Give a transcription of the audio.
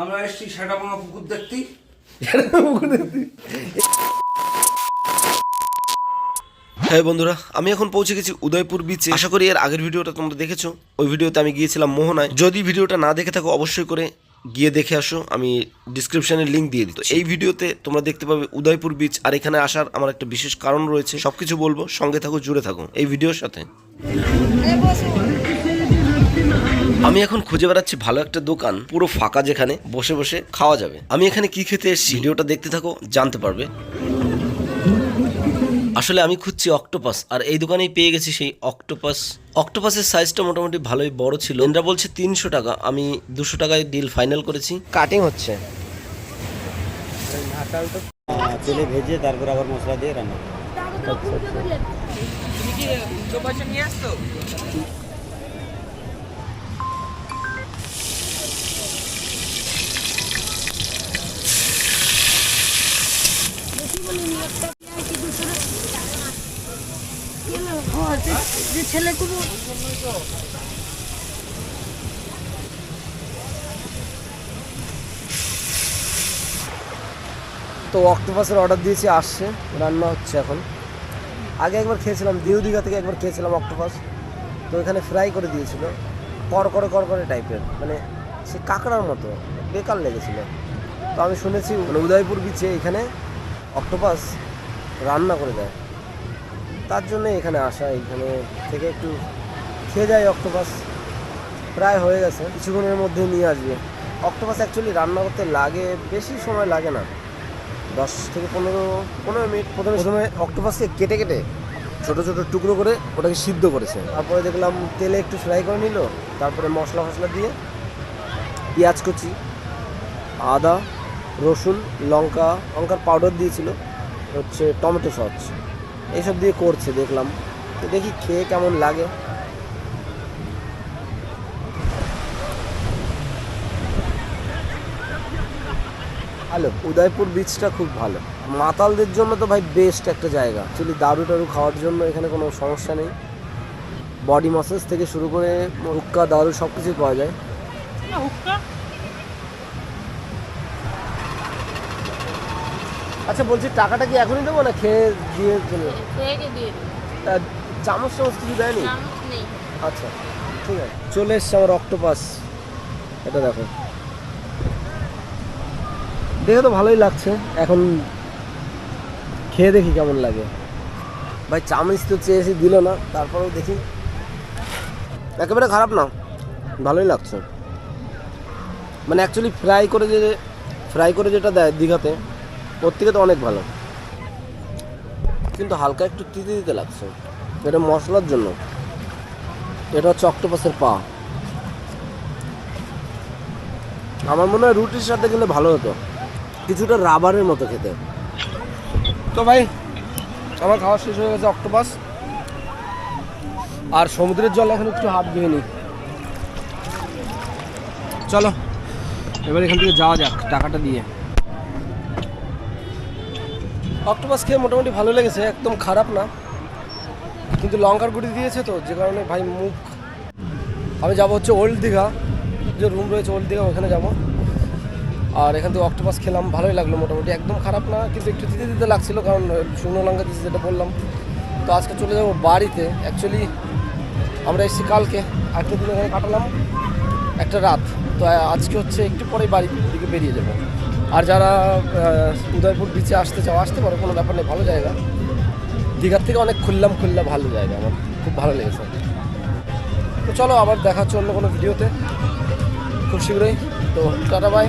আমরা এসছি সাটা পুকুর দেখতে। হ্যাঁ বন্ধুরা আমি এখন পৌঁছে গেছি উদয়পুর বিচে আশা করি এর আগের ভিডিওটা তোমরা দেখেছ। ওই ভিডিওতে আমি গিয়েছিলাম মোহনায়। যদি ভিডিওটা না দেখে থাকো অবশ্যই করে গিয়ে দেখে আসো। আমি ডিসক্রিপশনে লিঙ্ক দিয়ে দিই। এই ভিডিওতে তোমরা দেখতে পাবে উদয়পুর বিচ আর এখানে আসার আমার একটা বিশেষ কারণ রয়েছে। সবকিছু বলব সঙ্গে থাকো জুড়ে থাকো। এই ভিডিওর সাথে। আমি এখন খুঁজে বেড়াচ্ছি ভালো একটা দোকান পুরো ফাঁকা যেখানে বসে বসে খাওয়া যাবে। আমি এখানে কি খেতে এসেছি ভিডিওটা দেখতে থাকো জানতে পারবে। আসলে আমি খুঁজছি অক্টোপাস আর এই দোকানেই পেয়ে গেছি সেই অক্টোপাস। অক্টোপাসের সাইজটা মোটামুটি ভালোই বড় ছিল। এনরা বলছে তিনশো টাকা আমি দুশো টাকায় ডিল ফাইনাল করেছি। কাটিং হচ্ছে। তেলে ভেজে তারপর আবার মশলা দিয়ে রান্না। যে ছেলেগুলো তো অক্টোপাসের অর্ডার দিয়েছি, আসছে। রান্না হচ্ছে এখন। আগে একবার খেয়েছিলাম, দিউ দীঘা থেকে একবার খেয়েছিলাম অক্টোপাস। তো এখানে ফ্রাই করে দিয়েছিল কর করে কর করে টাইপের মানে সে কাঁকড়ার মতো, বেকার লেগেছিল। তো আমি শুনেছি মানে উদয়পুর বিচে এখানে অক্টোপাস রান্না করে দেয়। তার জন্য এখানে আসা, এখানে থেকে একটু খেয়ে যায় অক্টোপাস। প্রায় হয়ে গেছে, কিছুক্ষণের মধ্যে নিয়ে আসবে। অক্টোপাস অ্যাকচুয়ালি রান্না করতে লাগে, বেশি সময় লাগে না। দশ থেকে পনেরো পনেরো মিনিট প্রথমে প্রথমে অক্টোপাসকে কেটে কেটে ছোটো ছোটো টুকরো করে ওটাকে সিদ্ধ করেছে। তারপরে দেখলাম তেলে একটু ফ্রাই করে নিল, তারপরে মশলা ফসলা দিয়ে পেঁয়াজ কুচি, আদা, রসুন, লঙ্কা, লঙ্কার পাউডার দিয়েছিল, হচ্ছে টমেটো সস। এইসব দিয়ে করছে, দেখলাম। তো দেখি খেয়ে কেমন লাগে। ভালো উদয়পুর বিচটা খুব ভালো। মাতালদের জন্য তো ভাই বেস্ট একটা জায়গা। অ্যাকচুয়ালি দারু টারু খাওয়ার জন্য এখানে কোনো সমস্যা নেই। বডি মাসাজ থেকে শুরু করে হুক্কা, দারু সব কিছুই পাওয়া যায়। আচ্ছা বলছি টাকাটা কি এখনই দেবো না খেয়ে দিয়ে চলে চামচ চামচ কিছু দেয়নি? আচ্ছা ঠিক আছে। চলে এসছে আমার অক্টোপাস। এটা দেখো। দেখে তো ভালোই লাগছে। এখন খেয়ে দেখি কেমন লাগে। ভাই চামচ তো চেয়েছি দিল না। তারপরেও দেখি। একেবারে খারাপ না। ভালোই লাগছে। মানে অ্যাকচুয়ালি ফ্রাই করে যে ফ্রাই করে যেটা দেয় দীঘাতে ওর থেকে তো অনেক ভালো। কিন্তু হালকা একটু তিতে দিতে লাগছে। এটা মশলার জন্য। এটা হচ্ছে অক্টোপাসের পা। আমার মনে হয় রুটির সাথে গেলে ভালো হতো। কিছুটা রাবারের মতো খেতে। তো ভাই, আমার খাওয়া শেষ হয়ে গেছে অক্টোপাস। আর সমুদ্রের জল এখন একটু হাত ধুয়ে নিই। চলো, এবার এখান থেকে যাওয়া যাক টাকাটা দিয়ে। অক্টোপাস খেয়ে মোটামুটি ভালো লেগেছে, একদম খারাপ না। কিন্তু লঙ্কার গুঁড়ি দিয়েছে তো, যে কারণে ভাই মুখ। আমি যাব হচ্ছে ওল্ড দীঘা, যে রুম রয়েছে ওল্ড দীঘা, ওখানে যাব। আর এখান থেকে অক্টোপাস খেলাম, ভালোই লাগল মোটামুটি, একদম খারাপ না, কিন্তু একটু দিতে দিতে লাগছিল, কারণ শুকনো লঙ্কা দিয়েছে যেটা বললাম। তো আজকে চলে যাব বাড়িতে। অ্যাকচুয়ালি আমরা এসেছি কালকে একটা দিন এখানে কাটালাম, একটা রাত। তো আজকে হচ্ছে একটু পরেই বাড়ির দিকে বেরিয়ে যাব। আর যারা উদয়পুর বিচে আসতে চাও, আসতে পারো, কোনো ব্যাপার নেই, ভালো জায়গা। দীঘার থেকে অনেক খুললাম খুললাম, ভালো জায়গা, আমার খুব ভালো লেগেছে। তো চলো, আবার দেখা হচ্ছে অন্য কোনো ভিডিওতে খুব শীঘ্রই। তো টাটা বাই